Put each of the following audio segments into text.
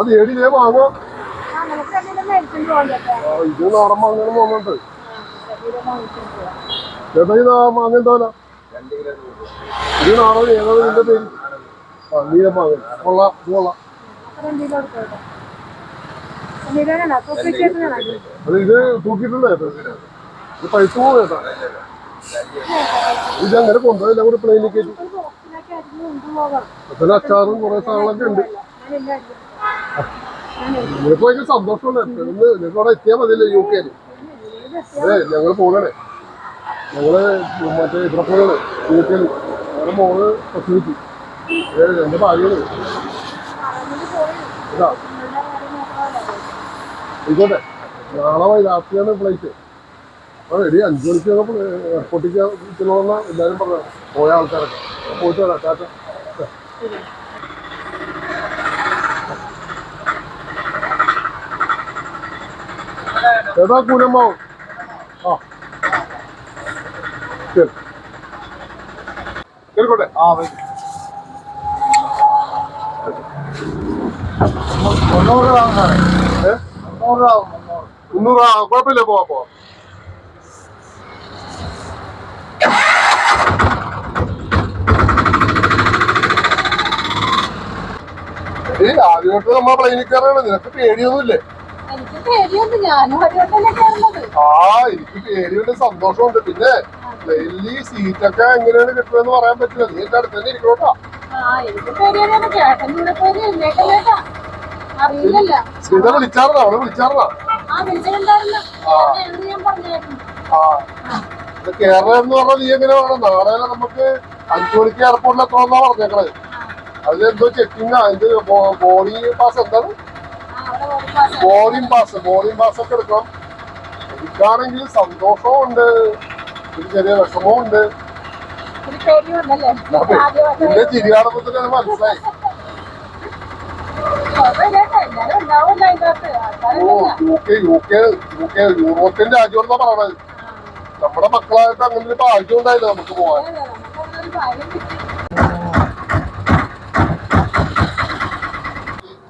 അത് ഏടി ഇതേ ആ നമുക്ക് എന്തെങ്കിലും മേടിച്ചിട്ട് പോകാം ചേട്ടാ ആ, ഇത് നാടൻ മാങ്ങണം തോന്നുന്നുണ്ട്. ചേട്ടാ ഇത് നാടൻ ഏതാ ഇതിന്റെ പേര്? ആ നീല മാങ്ങ? കൊള്ളാം ഇത് കൊള്ളാം. അത് ഇത് തൂക്കിയിട്ടുണ്ട് ഇത് പൈസ പോകും ചേട്ടാ. ഇത് അങ്ങനെ കൊണ്ടുപോയില്ല കൂടെ പ്ലെയിനിൽ കയറ്റി. അച്ചാറും കുറെ സാധനങ്ങളൊക്കെ ഉണ്ട്. നിങ്ങൾക്ക് ഭയങ്കര സന്തോഷമുണ്ട് അവിടെ എത്തിയാൽ മതിയല്ലേ യു കെയിൽ അതെ ഞങ്ങൾ പോകണേ ഞങ്ങൾ മറ്റേ ഇവിടെ യു കെയിൽ ഞങ്ങളുടെ മോൾ പ്രസവിച്ചു എന്റെ ഭാര്യയാണ് ഇതാ. നാളെ രാത്രിയാണ് ഫ്ലൈറ്റ് ആ റെഡി അഞ്ചു മണിക്ക് ഞങ്ങൾ എയർപോർട്ടിൽ ചെല്ലണമെന്നാ എല്ലാവരും പറഞ്ഞു പോയ ആൾക്കാരൊക്കെ. പോയിട്ട് വരാം. ടാറ്റ. ഏതാ കൂനമ്മാവും ആ. ശരി. ആ. മുന്നൂറ് രൂപ ഏ? മുന്നൂറ് രൂപ മുന്നൂറ്. ആ കുഴപ്പമില്ല പോവാ പോവാ. ഏ ആദ്യമായിട്ട് നമ്മ പ്ലെയിനിൽ കയറാണ് നിനക്ക് പേടിയൊന്നുമില്ലേ? ആ എനിക്ക് പേടിയുണ്ട് സന്തോഷമുണ്ട്. പിന്നെ പ്ലെയിനിൽ സീറ്റൊക്കെ എങ്ങനെയാണ് കിട്ടുന്നതെന്ന് പറയാൻ പറ്റില്ല. നീ എന്റെ അടുത്ത് തന്നെ ഇരിക്കണോട്ടാ. സീത വിളിച്ചാർന്നാ? അവളെ വിളിച്ചാർന്നാ? ആ കേരളം എന്ന് പറഞ്ഞാൽ നീ എങ്ങനെ വേണം നാളെ നമുക്ക് അഞ്ചു മണിക്ക് എയർപോർട്ടിൽ എത്തണമെന്നാ പറഞ്ഞേക്കണത് അതിലെന്തോ ചെക്കിങ്ങാ അതിന്റെ ബോഡി പാസ് എന്താണ്? ബോർഡിംഗ് പാസ് ബോർഡിംഗ് പാസ് ഒക്കെ എടുക്കണം. എനിക്കാണെങ്കിൽ സന്തോഷവും ഉണ്ട്. ഒരു ചെറിയ വിഷമവും ഉണ്ട്. പിന്നെ ചിരിയാടത്തിൽ അത് മനസ്സിലായി. യൂറോപ്യൻ രാജ്യം എന്നാ പറയണത്. നമ്മുടെ മക്കളായിട്ട് അങ്ങനെ ഒരു ഭാഗ്യം ഉണ്ടായില്ല നമുക്ക് പോവാൻ.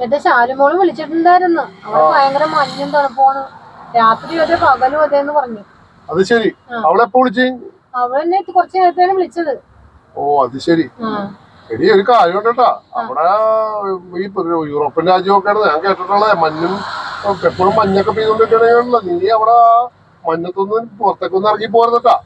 എന്റെ ശാലുമോൾ വിളിച്ചിട്ടുണ്ടായിരുന്നു. അവൾ ഭയങ്കര മഞ്ഞും തണുപ്പാണ് രാത്രി അതെ പകലും അതെന്ന് പറഞ്ഞു. അത് ശരി. അവളെപ്പോ വിളിച്ചു? അവൾ എന്നെ കുറച്ച് നേരത്തേനും വിളിച്ചത്. ഓ അത് ശരി. എടി ഒരു കാര്യം കേട്ടാ. അവിടെ ഈ യൂറോപ്യൻ രാജ്യമൊക്കെയാണ്. ഞാൻ കേട്ടിട്ടുള്ളത് മഞ്ഞും എപ്പോഴും മഞ്ഞൊക്കെ പെയ്തോണ്ടിരിക്കണല്ലോ നീ അവിടെ മഞ്ഞത്തൊന്നും പുറത്തേക്കൊന്നും ഇറങ്ങി പോരുന്നട്ടാ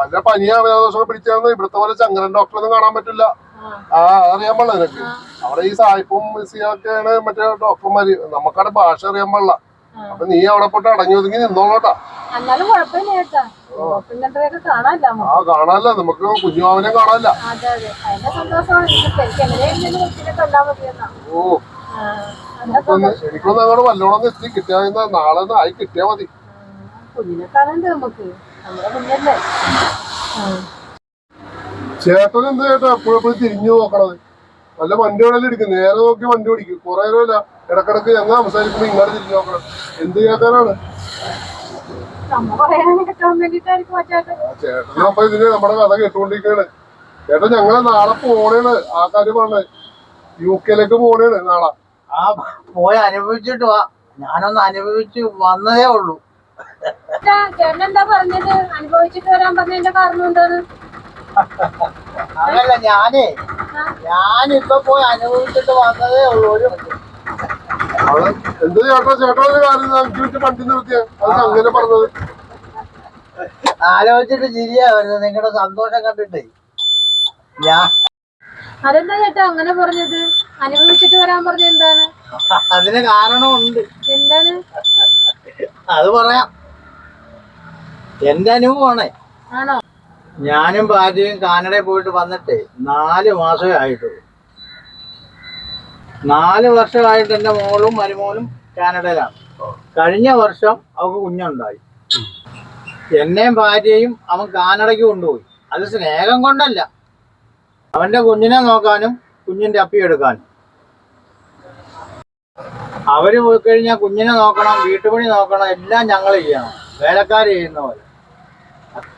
നല്ല പനിയാ വേദോഷം പിടിച്ചാന്ന് ഇവിടുത്തെ പോലെ ചങ്ങരൻ ഡോക്ടറൊന്നും കാണാൻ പറ്റില്ല. ആ. ആ അറിയാൻ പാടില്ല നിനക്ക്. അവിടെ ഈ സായിപ്പും മിസ്സിയൊക്കെയാണ് മറ്റേ ഡോക്ടർമാര്. നമുക്കവിടെ ഭാഷ അറിയാൻ പാടില്ല. അപ്പൊ നീ അവിടെ പോട്ട് അടങ്ങി ഒതുങ്ങി നിന്നോളട്ടാ ആ. കാണാല്ല നമുക്ക്. കുഞ്ഞുമാവനെ കാണാല്ല ഓ. എനിക്കൊന്നും അങ്ങോട്ട് വല്ലോണം എത്തി കിട്ടിയാ നാളെ ആയി കിട്ടിയാ മതി. ചേട്ടൻ എന്ത് ചേട്ടാ എപ്പോഴെപ്പോഴും എപ്പോഴും തിരിഞ്ഞു നോക്കണത്? വല്ല വണ്ടികളെല്ലാം എടുക്കും. നേരെ നോക്കി വണ്ടി ഓടിക്കും. കുറെ നേരമല്ല. ഇടക്കിടക്ക് ഞങ്ങൾ സംസാരിക്കുമ്പോൾ ഇങ്ങോട്ട് തിരിഞ്ഞു നോക്കണം. എന്ത് കേൾക്കാനാണ് ചേട്ടൻ. അപ്പൊ ഇതിന് നമ്മുടെ കഥ കേട്ടുകൊണ്ടിരിക്കുകയാണ്. ചേട്ടൻ ഞങ്ങൾ നാളെ പോണേണ്. ആ കാര്യം പറഞ്ഞത് യു കെയിലേക്ക് പോണേണ് നാളെ. ആ പോയി അനുഭവിച്ചിട്ട് വാ. ഞാനൊന്ന് അനുഭവിച്ച് വന്നതേ ഉള്ളൂ. ചേട്ടൻ എന്താ പറഞ്ഞത്? അനുഭവിച്ചിട്ട് വരാൻ പറഞ്ഞതിന്റെ കാരണം എന്താണ്? അതല്ല ഞാനേ. ഞാനിപ്പൊ പോയി അനുഭവിച്ചിട്ട് വന്നതേ ഉള്ളൂ ഒരു എന്ത് ചേട്ടാ ചേട്ടാ ഒരു കാര്യം അഞ്ചു മിനിറ്റ് വണ്ടി നിർത്തിയ. അത് അങ്ങനെ പറഞ്ഞത്. ആലോചിച്ചിട്ട് ചിരിയാ വരുന്നത് നിങ്ങളുടെ സന്തോഷം കണ്ടിട്ടേ. ഞാൻ അതെന്താ ചേട്ടാ അങ്ങനെ പറഞ്ഞത്? അനുഭവിച്ചിട്ട് വരാൻ പറഞ്ഞ എന്താണ്? അതിന് കാരണമുണ്ട്. എന്താണ്? അത് പറയാം. എന്റെ അനുഭവമാണേ. ആണോ? ഞാനും ഭാര്യയും കാനഡയിൽ പോയിട്ട് വന്നിട്ട് നാല് മാസമേ ആയിട്ടുള്ളൂ. നാല് വർഷമായിട്ട് എന്റെ മോളും മരുമോളും കാനഡയിലാണ്. കഴിഞ്ഞ വർഷം അവൾക്ക് കുഞ്ഞുണ്ടായി. എന്നെയും ഭാര്യയും അവൻ കാനഡയ്ക്ക് കൊണ്ടുപോയി. അത് സ്നേഹം കൊണ്ടല്ല. അവന്റെ കുഞ്ഞിനെ നോക്കാനും കുഞ്ഞിന്റെ അപ്പി എടുക്കാനും. അവർ പോയി കഴിഞ്ഞാൽ കുഞ്ഞിനെ നോക്കണം വീട്ടുപണി നോക്കണം എല്ലാം ഞങ്ങൾ ചെയ്യണം. വേലക്കാർ ചെയ്യുന്ന പോലെ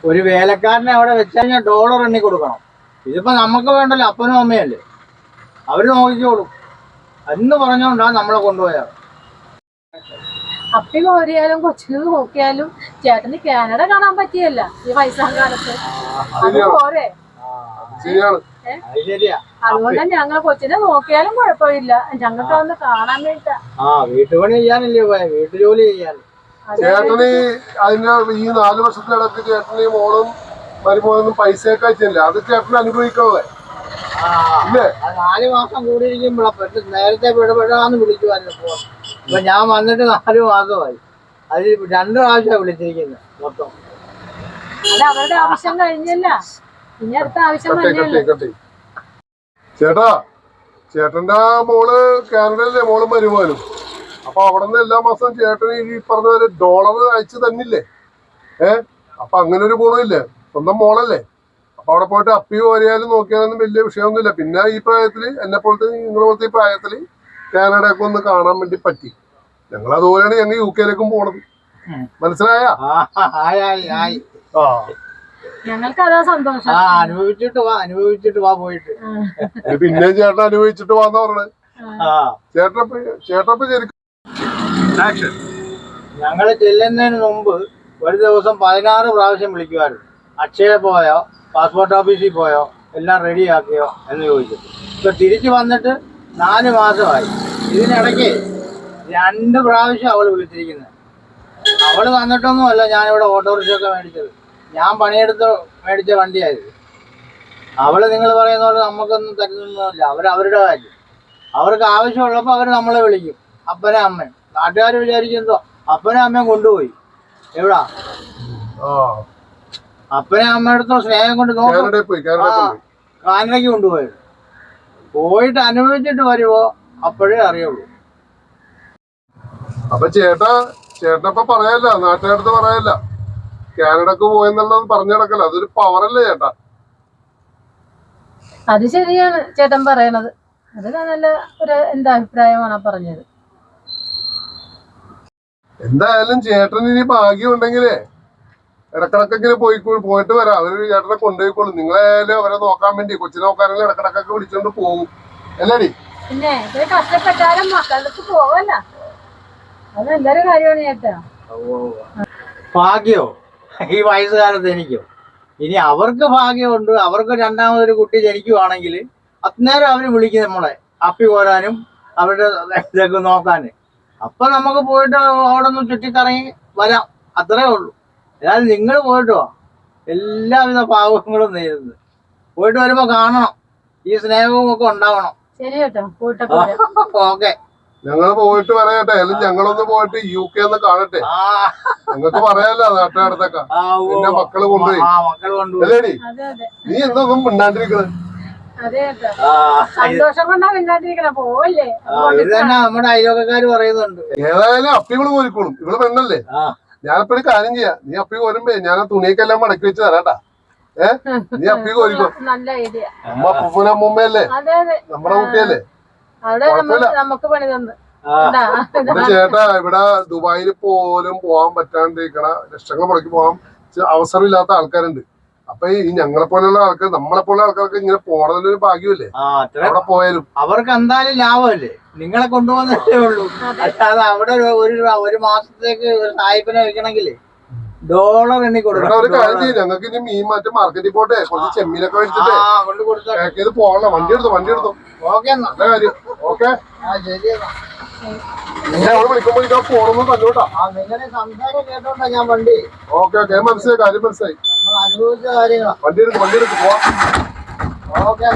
ഒരു വേലക്കാരനെ അവിടെ വെച്ച് കഴിഞ്ഞാൽ ഡോളർ എണ്ണി കൊടുക്കണം. ഇതിപ്പോ നമുക്ക് വേണ്ടല്ലോ അപ്പനും അമ്മയല്ലേ. അവർ നോക്കിക്കോളും. എന്ന് പറഞ്ഞോണ്ടാണ് നമ്മളെ കൊണ്ടുപോയത്. അപ്പി കോരിയാലും കൊച്ചിന് നോക്കിയാലും ചേട്ടന് കാനഡ കാണാൻ പറ്റിയല്ല ഈ അത് പോരെ. ശരിയാ. അതുകൊണ്ട് ഞങ്ങൾ കൊച്ചിനെ നോക്കിയാലും കുഴപ്പമില്ല. ഞങ്ങൾക്ക് അതൊന്ന് കാണാൻ വേണ്ടിട്ടാ. ആ വീട്ടുപണി ചെയ്യാനല്ലേ വീട്ടുജോലി ചെയ്യാൻ. ചേട്ടന് അതിന്റെ ഈ നാല് വർഷത്തിനിടയ്ക്ക് ചേട്ടന് മോളും മരുമോനും പൈസയൊക്കെ അയച്ചില്ല അത് ചേട്ടന് അനുഭവിക്കാതെ നാല് മാസം കൂടിയിരിക്കുമ്പോഴാ പെട്ട് നേരത്തെ പിടപെടാന്ന് വിളിക്കുമായിരുന്നു അപ്പൊ ഞാൻ വന്നിട്ട് നാല് മാസമായി. അതിൽ രണ്ട് പ്രാവശ്യമാണ് വിളിച്ചിരിക്കുന്നത് മൊത്തം. അത് അവരുടെ ആവശ്യം കഴിഞ്ഞല്ല. ഇനി അടുത്ത ആവശ്യം ചേട്ടാ ചേട്ടന്റെ മോൾ കാനഡയിലെ മോൾ മരുമോനും. അപ്പൊ അവിടെ നിന്ന് എല്ലാ മാസവും ചേട്ടൻ ഈ പറഞ്ഞ പോലെ ഡോളർ അയച്ചു തന്നില്ലേ? ഏ? അപ്പൊ അങ്ങനെ ഒരു ഗുണമില്ലേ? സ്വന്തം മോളല്ലേ? അപ്പൊ അവിടെ പോയിട്ട് അപ്പി വരെയാലും നോക്കിയാലൊന്നും വലിയ വിഷയമൊന്നുമില്ല. പിന്നെ ഈ പ്രായത്തിൽ എന്നെ പോലത്തെ നിങ്ങളെ പോലത്തെ ഈ പ്രായത്തിൽ കാനഡയൊക്കെ ഒന്ന് കാണാൻ വേണ്ടി പറ്റി. ഞങ്ങൾ അതുപോലെയാണ് ഞങ്ങൾ യു കെയിലേക്കും പോണത്. മനസ്സിലായ? ഞങ്ങൾക്ക് അതാ സന്തോഷം. ആ അനുഭവിച്ചിട്ട് വാ അനുഭവിച്ചിട്ട് വാ പോയിട്ട്. പിന്നെ ചേട്ടൻ അനുഭവിച്ചിട്ട് വന്ന പറഞ്ഞത്. ചേട്ടനപ്പൊ ചേട്ടനപ്പൊ ശരിക്കും ഞങ്ങൾ ചെല്ലുന്നതിന് മുമ്പ് ഒരു ദിവസം പതിനാറ് പ്രാവശ്യം വിളിക്കുമായിരുന്നു. അക്ഷയ പോയോ പാസ്പോർട്ട് ഓഫീസിൽ പോയോ എല്ലാം റെഡിയാക്കിയോ എന്ന് ചോദിച്ചു ഇപ്പൊ തിരിച്ചു വന്നിട്ട് നാല് മാസമായി. ഇതിനിടയ്ക്ക് രണ്ട് പ്രാവശ്യം അവൾ വിളിച്ചിരിക്കുന്നത് അവൾ വന്നിട്ടൊന്നുമല്ല ഞാനിവിടെ ഓട്ടോറിക്ഷയൊക്കെ മേടിച്ചത്. ഞാൻ പണിയെടുത്ത് മേടിച്ച വണ്ടിയായിരുന്നു. അവൾ നിങ്ങൾ പറയുന്ന പോലെ നമുക്കൊന്നും തരുന്നൊന്നുമില്ല അവർ അവരുടെ കാര്യം. അവർക്ക് ആവശ്യമുള്ളപ്പോൾ അവർ നമ്മളെ വിളിക്കും. അപ്പനെ അമ്മയും. നാട്ടുകാർ വിചാരിക്കുന്നതോ അപ്പനെ അമ്മയും കൊണ്ടുപോയി. എവിടാ? ആ. അപ്പനെ അമ്മയുടെ സ്നേഹം കൊണ്ട് നോക്കും. കാനഡയിൽ പോയി കാനഡയിൽ പോയി. കാനഡയ്ക്ക് കൊണ്ടുപോയത് പോയിട്ട് അനുഭവിച്ചിട്ട് വരുമോ അപ്പോഴേ അറിയുള്ളൂ. അപ്പൊ ചേട്ടാ ചേട്ടനപ്പൊ പറയല്ല നാട്ടുകാരടുത്ത് പറയല്ല. കാനഡക്ക് പോയെന്നുള്ളത് പറഞ്ഞു നടക്കല്ല. അതൊരു പവറല്ലേ ചേട്ടാ. അത് ശരിയാണ് ചേട്ടൻ പറയണത്. അത് നല്ല ഒരു എന്താ അഭിപ്രായമാണ് പറഞ്ഞത്? എന്തായാലും ചേട്ടൻ ഇനി ഭാഗ്യം ഉണ്ടെങ്കിലേ ഇടക്കിടക്കെങ്കിലും പോയി പോയിട്ട് വരാം. അവർ ചേട്ടനെ കൊണ്ടുപോയിക്കോളും. നിങ്ങളായാലും അവരെ നോക്കാൻ വേണ്ടി കൊച്ചു നോക്കാനെങ്കിലും ഇടക്കിടക്കൊക്കെ വിളിച്ചോണ്ട് പോകും അല്ലേടി? പിന്നെ കഷ്ടപ്പെട്ടാലും പോവല്ല. കാര്യമാണ് ചേട്ടാ? ഭാഗ്യോ? ഈ വയസ്സുകാലത്ത് എനിക്കോ? ഇനി അവർക്ക് ഭാഗ്യമുണ്ട്. അവർക്ക് രണ്ടാമതൊരു കുട്ടി ജനിക്കുവാണെങ്കിൽ അന്നേരം അവർ വിളിക്കും നമ്മളെ. അപ്പി കോരാനും അവരുടെ ഇതൊക്കെ നോക്കാൻ അപ്പൊ നമുക്ക് പോയിട്ട് അവിടെ ഒന്ന് ചുറ്റിക്കറങ്ങി വരാം. അത്രേ ഉള്ളൂ. അതായത് നിങ്ങൾ പോയിട്ട്? വാ എല്ലാവിധ പാവങ്ങളും നേരുന്നത് പോയിട്ട് വരുമ്പോ കാണണം. ഈ സ്നേഹവും ഒക്കെ ഉണ്ടാവണം. ശരി പോയിട്ടൊക്കെ. ഓക്കെ. ഞങ്ങൾ പോയിട്ട് പറയട്ടെ അല്ലെങ്കിൽ ഞങ്ങളൊന്ന് പോയിട്ട് യു കെ ഒന്ന് കാണട്ടെ? ആ. ഞങ്ങൾക്ക് പറയാലോ നാട്ടുകാരത്തൊക്കെ ഉവ്വ്. മക്കൾ കൊണ്ടുപോയി. അല്ലേടി? നീ എന്തൊന്നും മിണ്ടാണ്ടിരിക്കണ? ഇത് തന്നെ നമ്മുടെ അയലോക്കക്കാര് പറയുന്നുണ്ട്. ഏതായാലും അപ്പി ഇവൾ പോയിക്കോളും. ഇവൾ പെണ്ണല്ലേ? ഞാനിപ്പോ ഒരു കാര്യം ചെയ്യാം. നീ അപ്പി കോരുമ്പേ ഞാൻ ആ തുണിയൊക്കെല്ലാം മടക്കി വെച്ച് തരാട്ടാ. ഏ? നീ അപ്പി കോരിക്കോ. നല്ല ഐഡിയ. അമ്മ അപ്പൂപ്പന അമ്മൂമ്മയല്ലേ? നമ്മുടെ കുട്ടിയല്ലേ? അവിടെ നമുക്ക് പണി തന്നു. ചേട്ടാ ഇവിടെ ദുബായിൽ പോലും പോവാൻ പറ്റാണ്ടിരിക്കണ ലക്ഷങ്ങൾ മുടക്കി പോവാൻ അവസരം അവസരമില്ലാത്ത ആൾക്കാരുണ്ട്. അപ്പൊ ഈ ഞങ്ങളെ പോലെയുള്ള ആൾക്കാർ നമ്മളെ പോലുള്ള ആൾക്കാർക്ക് ഇങ്ങനെ പോണതിലൊരു ഭാഗ്യമല്ലേ? അവിടെ പോയാലും. അവർക്ക് എന്തായാലും ലാഭമല്ലേ? നിങ്ങളെ കൊണ്ടുപോകുന്നതേ ഉള്ളൂ. അല്ലാതെ അവിടെ ഒരു- ഒരു മാസത്തേക്ക് ഒരു സായിപ്പിനെ വെക്കണമെങ്കിൽ ഡോളർ എണ്ണി ഇവിടെ ഒരു കാര്യം കൊടുക്കണം ചെയ്യും ഞങ്ങൾക്ക് ഇനി മീൻ മറ്റേ മാർക്കറ്റിൽ പോട്ടെ. കുറച്ച് ചെമ്മീനൊക്കെ മേടിച്ചിട്ട് പാക്ക് ചെയ്ത് പോകണം. വണ്ടി എടുത്തു വണ്ടി എടുത്തു. നല്ല കാര്യം. ഓക്കെ അവിടെ വിളിക്കുമ്പോ എനിക്ക് സംസാരം കേട്ടോണ്ടാ ഞാൻ വണ്ടി. ഓക്കെ ഓക്കെ മനസ്സിലായി കാര്യം മനസ്സിലായി. അനുഭവിച്ച കാര്യങ്ങളാ. വണ്ടി എടുക്കും വണ്ടി എടുക്കും. പോവാം. ഓക്കെ